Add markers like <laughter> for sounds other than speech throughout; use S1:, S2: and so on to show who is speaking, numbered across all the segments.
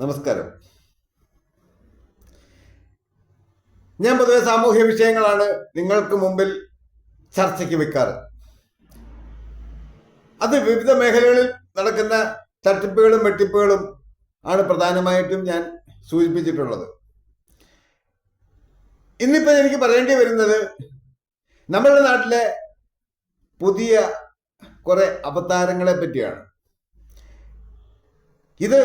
S1: നമസ്കാരം. ഞാൻ പൊതുവെ സാമൂഹ്യ വിഷയങ്ങളാണ് നിങ്ങൾക്ക് മുമ്പിൽ ചർച്ചയ്ക്ക് വെക്കാറ്. അത് വിവിധ മേഖലകളിൽ നടക്കുന്ന തട്ടിപ്പുകളും വെട്ടിപ്പുകളും ആണ് പ്രധാനമായിട്ടും ഞാൻ സൂചിപ്പിച്ചിട്ടുള്ളത്. ഇന്നിപ്പോൾ എനിക്ക് പറയേണ്ടി വരുന്നത് നമ്മുടെ നാട്ടിലെ പുതിയ കുറെ അവതാരങ്ങളെ പറ്റിയാണ്. ഇത്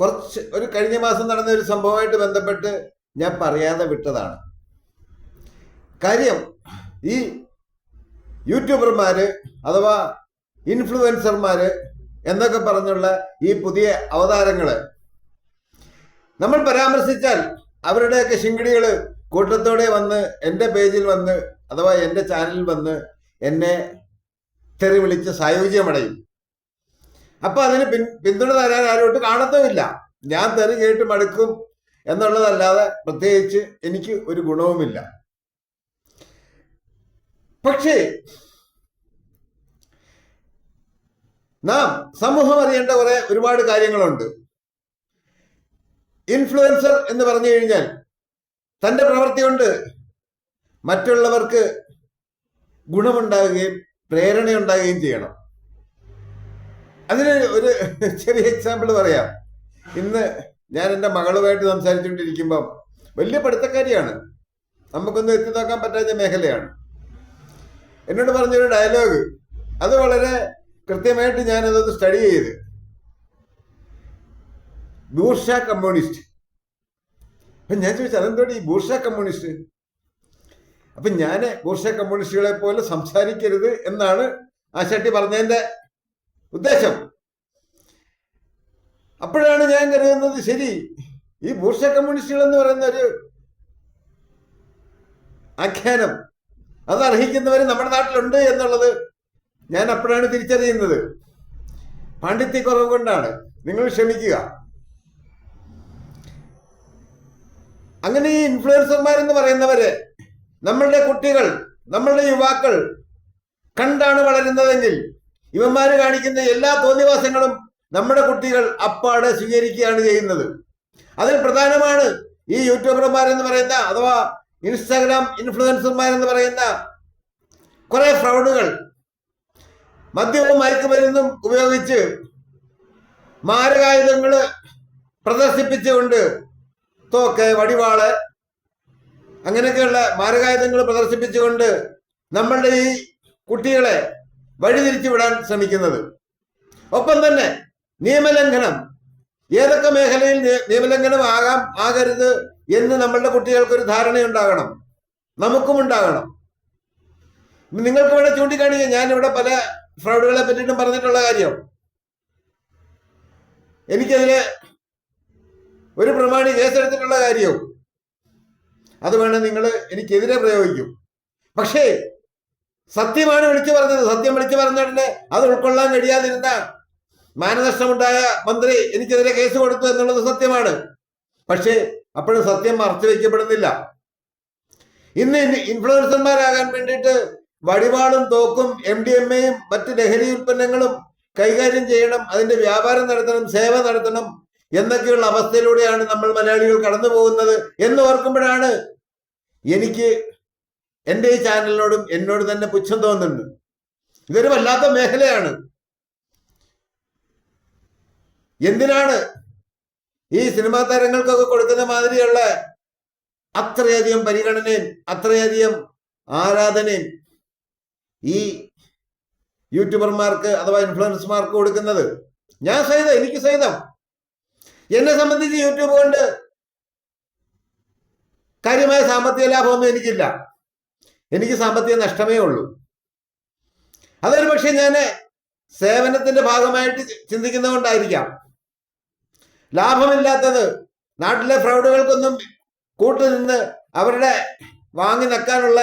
S1: കുറച്ച് ഒരു കഴിഞ്ഞ മാസം നടന്ന ഒരു സംഭവമായിട്ട് ബന്ധപ്പെട്ട് ഞാൻ പറയാതെ വിട്ടതാണ്. കാര്യം ഈ യൂട്യൂബർമാര് അഥവാ ഇൻഫ്ലുവൻസർമാര് എന്നൊക്കെ പറഞ്ഞുള്ള ഈ പുതിയ അവതാരങ്ങൾ നമ്മൾ പരാമർശിച്ചാൽ അവരുടെയൊക്കെ ശിങ്കിടികൾ കൂട്ടത്തോടെ വന്ന് എന്റെ പേജിൽ വന്ന് അഥവാ എന്റെ ചാനലിൽ വന്ന് എന്നെ തെറി വിളിച്ച് സായുജ്യമടയും. അപ്പൊ അതിന് പിൻ പിന്തുണ തരാൻ ആരോട്ട് കാണത്തുമില്ല. ഞാൻ തെറി കേട്ട് മടുക്കും എന്നുള്ളതല്ലാതെ പ്രത്യേകിച്ച് എനിക്ക് ഒരു ഗുണവുമില്ല. പക്ഷേ നാം സമൂഹം അറിയേണ്ട കുറെ ഒരുപാട് കാര്യങ്ങളുണ്ട്. ഇൻഫ്ലുവൻസർ എന്ന് പറഞ്ഞു കഴിഞ്ഞാൽ തന്റെ പ്രവൃത്തി കൊണ്ട് മറ്റുള്ളവർക്ക് ഗുണമുണ്ടാകുകയും പ്രേരണയുണ്ടാകുകയും ചെയ്യണം. അതിന് ഒരു ചെറിയ എക്സാമ്പിൾ പറയാം. ഇന്ന് ഞാൻ എന്റെ മകളുമായിട്ട് സംസാരിച്ചുകൊണ്ടിരിക്കുമ്പം വലിയ പഠിത്തക്കാരിയാണ്. നമുക്കൊന്നും എത്തി നോക്കാൻ പറ്റാത്ത മേഖലയാണ്. എന്നോട് പറഞ്ഞൊരു ഡയലോഗ് അത് വളരെ കൃത്യമായിട്ട് ഞാനതൊന്ന് സ്റ്റഡി ചെയ്ത്. ബൂർഷ കമ്മ്യൂണിസ്റ്റ് അപ്പൊ ഞാൻ ചോദിച്ചു അതെന്തോടെ ഈ ബൂർഷ കമ്മ്യൂണിസ്റ്റ് അപ്പൊ ഞാൻ ബൂർഷ കമ്മ്യൂണിസ്റ്റുകളെ പോലെ സംസാരിക്കരുത് എന്നാണ് ആശാട്ടി പറഞ്ഞതിന്റെ ഉദ്ദേശം. അപ്പോഴാണ് ഞാൻ കരുതുന്നത് ശരി ഈ ബൂർഷ കമ്മ്യൂണിസ്റ്റുകൾ എന്ന് പറയുന്ന ഒരു ആഖ്യാനം അത് അർഹിക്കുന്നവർ നമ്മുടെ നാട്ടിലുണ്ട് എന്നുള്ളത് ഞാൻ അപ്പോഴാണ് തിരിച്ചറിയുന്നത്. പാണ്ഡിത്യക്കുറവ് കൊണ്ടാണ്. നിങ്ങൾ ക്ഷമിക്കുക. അങ്ങനെ ഈ ഇൻഫ്ലുവൻസർമാരെന്ന് പറയുന്നവര് നമ്മളുടെ കുട്ടികൾ നമ്മളുടെ യുവാക്കൾ കണ്ടാണ് വളരുന്നതെങ്കിൽ ഇവന്മാര് കാണിക്കുന്ന എല്ലാ തോന്നിവാസങ്ങളും നമ്മുടെ കുട്ടികൾ അപ്പാടെ സ്വീകരിക്കുകയാണ് ചെയ്യുന്നത്. അതിൽ പ്രധാനമാണ് ഈ യൂട്യൂബർമാരെന്ന് പറയുന്ന അഥവാ ഇൻസ്റ്റാഗ്രാം ഇൻഫ്ലുവൻസർമാരെന്ന് പറയുന്ന കുറെ ഫ്രൗഡുകൾ മദ്യവും മയക്കുമരുന്നും ഉപയോഗിച്ച് മാരകായുധങ്ങൾ പ്രദർശിപ്പിച്ചുകൊണ്ട് തോക്ക് വടിവാൾ അങ്ങനെയൊക്കെയുള്ള മാരകായുധങ്ങൾ പ്രദർശിപ്പിച്ചുകൊണ്ട് നമ്മളുടെ ഈ കുട്ടികളെ വഴിതിരിച്ചു വിടാൻ ശ്രമിക്കുന്നത്. ഒപ്പം തന്നെ നിയമലംഘനം. ഏതൊക്കെ മേഖലയിൽ നിയമലംഘനം ആകാം ആകരുത് എന്ന് നമ്മളുടെ കുട്ടികൾക്കൊരു ധാരണയുണ്ടാകണം. നമുക്കും ഉണ്ടാകണം. നിങ്ങൾക്ക് ഇവിടെ ചൂണ്ടിക്കാണിക്കുക ഞാൻ ഇവിടെ പല ഫ്രോഡുകളെ പറ്റിയിട്ടും പറഞ്ഞിട്ടുള്ള കാര്യം. എനിക്കതിന് ഒരു പ്രമാണി കേസെടുത്തിട്ടുള്ള കാര്യവും അത് വേണം നിങ്ങൾ എനിക്കെതിരെ പ്രയോഗിക്കും. പക്ഷേ സത്യമാണ് വിളിച്ചു പറഞ്ഞത്. സത്യം വിളിച്ചു പറഞ്ഞിട്ടുണ്ട് അത് ഉൾക്കൊള്ളാൻ കഴിയാതിരുന്ന മാനനഷ്ടമുണ്ടായ മന്ത്രി എനിക്കെതിരെ കേസ് കൊടുത്തു എന്നുള്ളത് സത്യമാണ്. പക്ഷേ അപ്പോഴും സത്യം മറച്ചു വയ്ക്കപ്പെടുന്നില്ല ഇന്ന് ഇൻ- ഇൻഫ്ലുവൻസർമാരാകാൻ വേണ്ടിയിട്ട് വടിവാളും തോക്കും എം ഡി എം എയും മറ്റ് ലഹരി ഉൽപ്പന്നങ്ങളും കൈകാര്യം ചെയ്യണം അതിന്റെ വ്യാപാരം നടത്തണം സേവ നടത്തണം എന്നൊക്കെയുള്ള അവസ്ഥയിലൂടെയാണ് നമ്മൾ മലയാളികൾ കടന്നു പോകുന്നത് എന്ന് ഓർക്കുമ്പോഴാണ് എനിക്ക് എന്റെ ഈ ചാനലിനോടും എന്നോട് തന്നെ പുച്ഛം തോന്നുന്നുണ്ട്. ഇതൊരു വല്ലാത്ത മേഖലയാണ്. എന്തിനാണ് ഈ സിനിമാ താരങ്ങൾക്കൊക്കെ കൊടുക്കുന്ന മാതിരിയുള്ള അത്രയധികം പരിഗണനയും അത്രയധികം ആരാധനയും ഈ യൂട്യൂബർമാർക്ക് അഥവാ ഇൻഫ്ലുവൻസർമാർക്ക് കൊടുക്കുന്നത്? ഞാൻ സഹിതം എനിക്ക് സഹിതം. എന്നെ സംബന്ധിച്ച് യൂട്യൂബ് കൊണ്ട് കാര്യമായ സാമ്പത്തിക ലാഭമൊന്നും എനിക്കില്ല. എനിക്ക് സാമ്പത്തിക നഷ്ടമേ ഉള്ളൂ. അതൊരു പക്ഷേ ഞാൻ സേവനത്തിന്റെ ഭാഗമായിട്ട് ചിന്തിക്കുന്നതുകൊണ്ടായിരിക്കാം. ലാഭമില്ലാത്തത് നാട്ടിലെ ഫ്രൗഡുകൾക്കൊന്നും കൂട്ടുനിന്ന് അവരുടെ വാങ്ങി നക്കാനുള്ള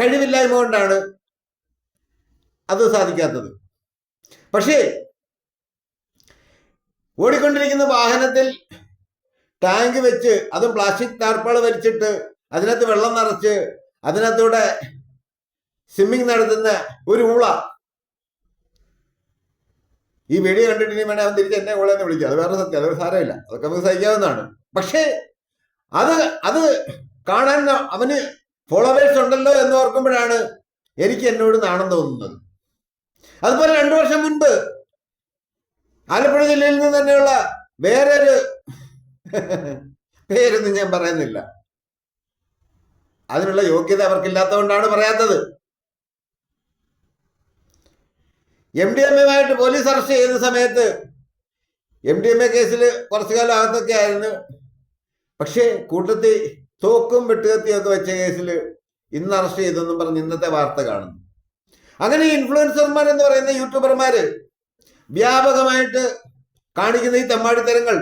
S1: കഴിവില്ലായ്മ കൊണ്ടാണ് അത് സാധിക്കാത്തത്. പക്ഷേ ഓടിക്കൊണ്ടിരിക്കുന്ന വാഹനത്തിൽ ടാങ്ക് വെച്ച് അതും പ്ലാസ്റ്റിക് താർപ്പാൾ വലിച്ചിട്ട് അതിനകത്ത് വെള്ളം നിറച്ച് അതിനകത്തൂടെ സ്വിമ്മിങ് നടത്തുന്ന ഒരു ഊള. ഈ വീഡിയോ കണ്ടിട്ട് വേണേ അവൻ തിരിച്ച് എന്നെ കോളേന്ന് വിളിക്കുക അത് വേറെ സത്യം അതൊരു സാരമില്ല. അതൊക്കെ നമുക്ക് സഹിക്കാവുന്നതാണ്. പക്ഷേ അത് അത് കാണാൻ അവന് ഫോളോവേഴ്സ് ഉണ്ടല്ലോ എന്ന് ഓർക്കുമ്പോഴാണ് എനിക്ക് എന്നോട് നാണം തോന്നുന്നത്. അതുപോലെ രണ്ടു വർഷം മുൻപ് ആലപ്പുഴ ജില്ലയിൽ നിന്ന് തന്നെയുള്ള വേറൊരു <laughs> പേരൊന്നും ഞാൻ പറയുന്നില്ല. അതിനുള്ള യോഗ്യത അവർക്കില്ലാത്തതുകൊണ്ടാണ് പറയാത്തത്. എം ഡി എം എമായിട്ട് പോലീസ് അറസ്റ്റ് ചെയ്യുന്ന സമയത്ത് എം ഡി എം എ കേസിൽ കുറച്ചു കാലം അകത്തൊക്കെ ആയിരുന്നു. പക്ഷേ കൂട്ടത്തിൽ തോക്കും വെട്ടുകത്തിയും ഒക്കെ വെച്ച കേസിൽ ഇന്ന് അറസ്റ്റ് ചെയ്തെന്നും പറഞ്ഞ് ഇന്നത്തെ വാർത്ത കാണുന്നു. അങ്ങനെ ഇൻഫ്ലുവൻസർമാർ എന്ന് പറയുന്ന യൂട്യൂബർമാർ വ്യാപകമായിട്ട് കാണിക്കുന്ന ഈ തെമ്മാടിത്തരങ്ങൾ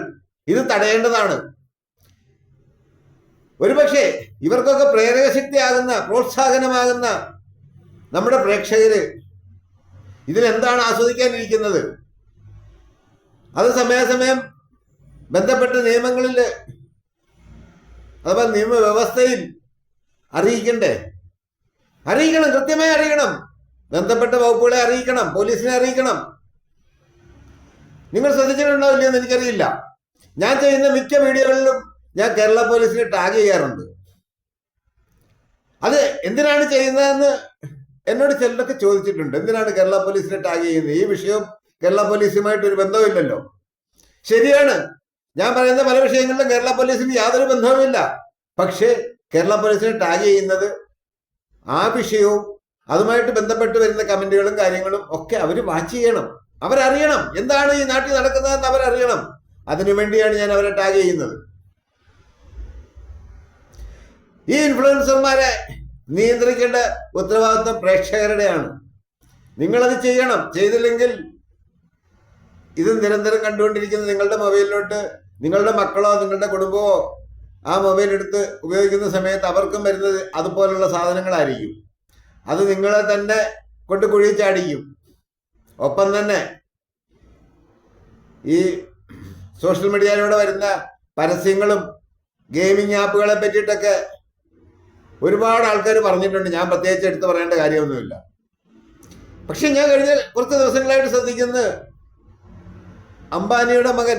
S1: ഇത് തടയേണ്ടതാണ്. ഒരുപക്ഷെ ഇവർക്കൊക്കെ പ്രേരകശക്തിയാകുന്ന പ്രോത്സാഹനമാകുന്ന നമ്മുടെ പ്രേക്ഷകര് ഇതിലെന്താണ് ആസ്വദിക്കാനിരിക്കുന്നത്? അത് സമയാസമയം ബന്ധപ്പെട്ട നിയമങ്ങളിൽ അഥവാ നിയമവ്യവസ്ഥയിൽ അറിയിക്കണ്ടേ? അറിയിക്കണം കൃത്യമായി അറിയിക്കണം. ബന്ധപ്പെട്ട വകുപ്പുകളെ അറിയിക്കണം പോലീസിനെ അറിയിക്കണം. നിങ്ങൾ ശ്രദ്ധിച്ചിട്ടുണ്ടോ ഇല്ലയെന്ന് എനിക്കറിയില്ല. ഞാൻ ചെയ്യുന്ന മിക്ക വീഡിയോകളിലും ഞാൻ കേരള പോലീസിനെ ടാഗ് ചെയ്യാറുണ്ട്. അത് എന്തിനാണ് ചെയ്യുന്നതെന്ന് എന്നോട് ചിലരൊക്കെ ചോദിച്ചിട്ടുണ്ട്. എന്തിനാണ് കേരള പോലീസിനെ ടാഗ് ചെയ്യുന്നത്? ഈ വിഷയം കേരള പോലീസുമായിട്ട് ഒരു ബന്ധവുമില്ലല്ലോ. ശരിയാണ്. ഞാൻ പറയുന്ന പല വിഷയങ്ങളിലും കേരള പോലീസിന് യാതൊരു ബന്ധവുമില്ല. പക്ഷേ കേരള പോലീസിനെ ടാഗ് ചെയ്യുന്നത് ആ വിഷയവും അതുമായിട്ട് ബന്ധപ്പെട്ട് വരുന്ന കമന്റുകളും കാര്യങ്ങളും ഒക്കെ അവർ വാച്ച് ചെയ്യണം. അവരറിയണം. എന്താണ് ഈ നാട്ടിൽ നടക്കുന്നതെന്ന് അവരറിയണം. അതിനുവേണ്ടിയാണ് ഞാൻ അവരെ ടാഗ് ചെയ്യുന്നത്. ഈ ഇൻഫ്ലുവൻസർമാരെ നിയന്ത്രിക്കേണ്ട ഉത്തരവാദിത്വം പ്രേക്ഷകരുടെയാണ്. നിങ്ങളത് ചെയ്യണം. ചെയ്തില്ലെങ്കിൽ ഇത് നിരന്തരം കണ്ടുകൊണ്ടിരിക്കുന്ന നിങ്ങളുടെ മൊബൈലിലോട്ട് നിങ്ങളുടെ മക്കളോ നിങ്ങളുടെ കുടുംബമോ ആ മൊബൈൽ എടുത്ത് ഉപയോഗിക്കുന്ന സമയത്ത് അവർക്കും വരുന്നത് അതുപോലുള്ള സാധനങ്ങളായിരിക്കും. അത് നിങ്ങളെ തന്നെ കൊണ്ട് കുഴി ചാടിക്കും ഒപ്പം തന്നെ ഈ സോഷ്യൽ മീഡിയയിലൂടെ വരുന്ന പരസ്യങ്ങളും ഗെയിമിംഗ് ആപ്പുകളെ പറ്റിയിട്ടൊക്കെ ഒരുപാട് ആൾക്കാർ പറഞ്ഞിട്ടുണ്ട് ഞാൻ പ്രത്യേകിച്ച് എടുത്തു പറയേണ്ട കാര്യമൊന്നുമില്ല. പക്ഷെ ഞാൻ കഴിഞ്ഞ കുറച്ച് ദിവസങ്ങളായിട്ട് ശ്രദ്ധിക്കുന്നത് അംബാനിയുടെ മകൻ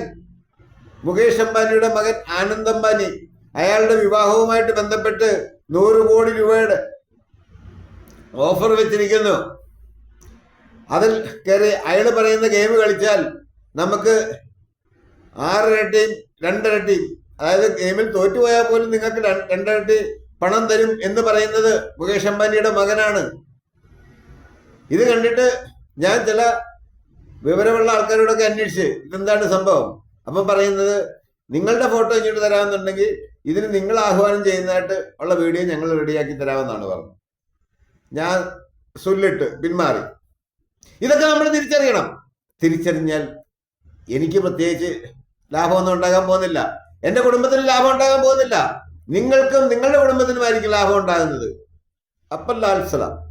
S1: മുകേഷ് അംബാനിയുടെ മകൻ ആനന്ദ് അംബാനി അയാളുടെ വിവാഹവുമായിട്ട് ബന്ധപ്പെട്ട് നൂറ് കോടി രൂപയുടെ ഓഫർ വെച്ചിരിക്കുന്നു. അതിൽ കയറി അയാൾ പറയുന്ന ഗെയിം കളിച്ചാൽ നമുക്ക് ആറിരട്ടിയും രണ്ടിരട്ടിയും അതായത് ഗെയിമിൽ തോറ്റുപോയാൽ പോലും നിങ്ങൾക്ക് രണ്ടര രണ്ടിരട്ടി പണം തരും എന്ന് പറയുന്നത് മുകേഷ് അംബാനിയുടെ മകനാണ്. ഇത് കണ്ടിട്ട് ഞാൻ ചില വിവരമുള്ള ആൾക്കാരോടൊക്കെ അന്വേഷിച്ച് ഇതെന്താണ് സംഭവം? അപ്പം പറയുന്നത് നിങ്ങളുടെ ഫോട്ടോ ഇങ്ങോട്ട് തരാമെന്നുണ്ടെങ്കിൽ ഇതിന് നിങ്ങൾ ആഹ്വാനം ചെയ്യുന്നതായിട്ട് ഉള്ള വീഡിയോ ഞങ്ങൾ റെഡിയാക്കി തരാമെന്നാണ് പറഞ്ഞത്. ഞാൻ സുല്ലിട്ട് പിന്മാറി. ഇതൊക്കെ നമ്മൾ തിരിച്ചറിയണം. തിരിച്ചറിഞ്ഞാൽ എനിക്ക് പ്രത്യേകിച്ച് ലാഭമൊന്നും ഉണ്ടാകാൻ പോകുന്നില്ല. എന്റെ കുടുംബത്തിന് ലാഭം ഉണ്ടാകാൻ പോകുന്നില്ല. നിങ്ങൾക്കും നിങ്ങളുടെ കുടുംബത്തിനുമായിരിക്കും ലാഭം ഉണ്ടാകുന്നത്. അപ്പം ലാൽസലാം